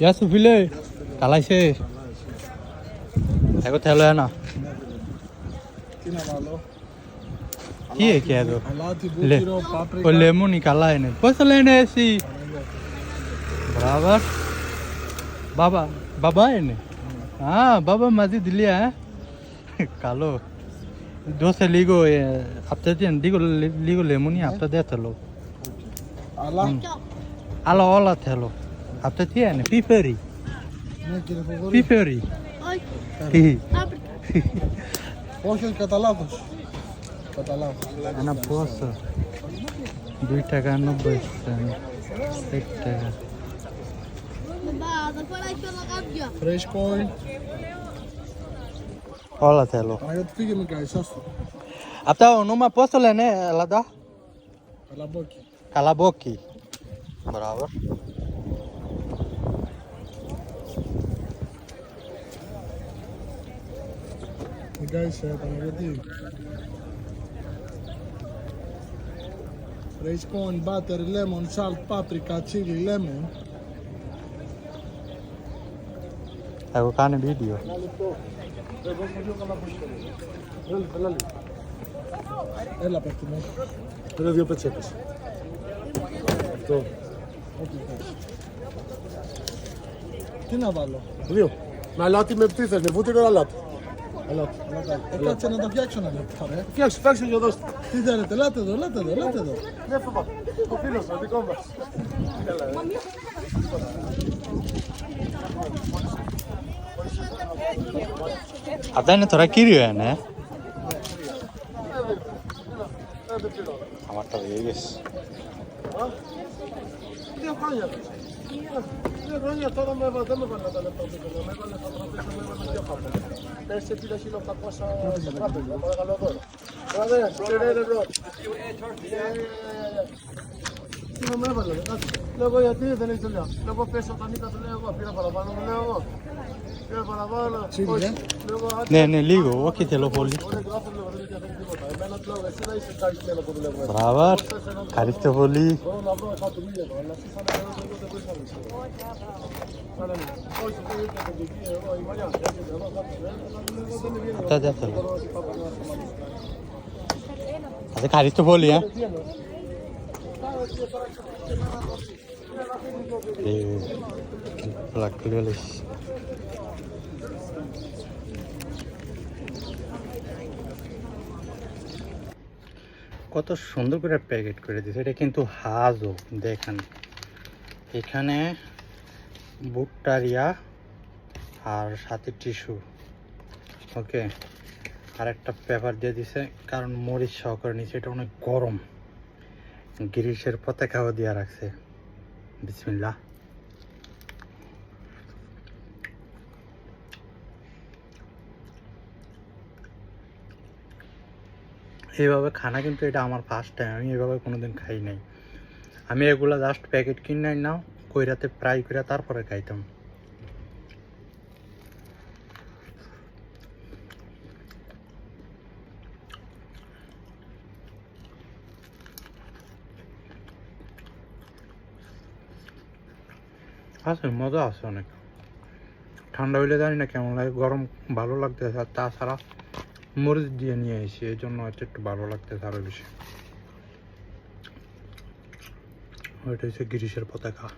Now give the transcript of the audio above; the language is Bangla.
Ya sufile. Kalaise. Ego thelo hai na. Tina malo. Chi è chiedo? Alati, Le, buchiro, paprika. con le muni kalaine. Posso lene si. बराबर बाबा बाबा है ने हाँ बाबा मस्जिद लिया है कालो दो से लिगो ये अब तो दिन लिगो लिगो लेमोनी अब तो देते लो Αυτό τι είναι, Πιπερι; ναι, Πιπερι; Τι; Όχι. Όχι, κατά λάθος. Κατά λάθος. Ένα πόσο. Δύο ταγά νόμπες. Fresh coin. Όλα θέλω. Παναγιώτη φύγε με κάτι, άστο. Αυτά ονόμα πώς το λένε, Ελλάδα. Καλαμπόκι. Καλαμπόκι. Μπράβο. guys, uh, Panagati. Raised corn, butter, lemon, salt, paprika, chili, lemon. Εγώ κάνω βίντεο. Έλα παίχτη μου. Πήρε δύο πετσέτες. Αυτό. Τι να βάλω; Δύο. Με αλάτι με τι θες, με βούτυρο αλάτι. Αλάτι. Ε, κάτσε να τα φτιάξω ένα λεπτό, ρε. Φτιάξε, φτιάξε και δώστε. Τι θέλετε, ελάτε εδώ, ελάτε εδώ, ελάτε εδώ. Δεν φοβάμαι. Ο φίλος ο δικό μας. αυτά είναι τώρα κύριο είναι ε. Δύο χρόνια. Δύο χρόνια τώρα με έβαλε, δεν με έβαλε τα λεπτά με έβαλε τα τραπέζια, με έβαλε δύο χρόνια. Τέσσερις κιλά χίλο κακόσα σε τραπέζια, παρακαλώ δώρο. Βράδυ, κύριε Ρευρό. Τι με έβαλε, εντάξει. Λέω γιατί δεν έχει δουλειά. Λέω πέσα όταν είπα, του λέω εγώ, πήρα παραπάνω, μου λέω εγώ. Πήρα παραπάνω, όχι. Ναι, ναι, λίγο, όχι θέλω πολύ. আবার খারিফ তো বলি আচ্ছা খারিফ তো বলি হ্যাঁ। এই কত সুন্দর করে প্যাকেট করে দিয়েছে। এটা কিন্তু হাজও, দেখেন। এখানে বুটটারিয়া আর সাথে টিস্যু। ওকে আর একটা পেপার দিয়ে দিছে, কারণ মরিচ সহকারে নিচে এটা অনেক গরম। গ্রিসের পতাকাও দিয়া রাখছে। বিসমিল্লা এইভাবে খানা কিন্তু এটা আমার ফার্স্ট টাইম আমি এভাবে কোনোদিন খাই নাই। আমি এগুলা জাস্ট প্যাকেট কিনে নাও, কইরাতে ফ্রাই করে তারপরে খাইতাম। আছে, মজা আছে অনেক। ঠান্ডা হইলে জানি না কেমন লাগে, গরম ভালো লাগতেছে, আর তাছাড়া মরিচ দিয়ে নিয়ে আসি এই জন্য হয়তো একটু ভালো লাগতে আরও বেশি। ওইটা হচ্ছে গিরিশের পতাকা।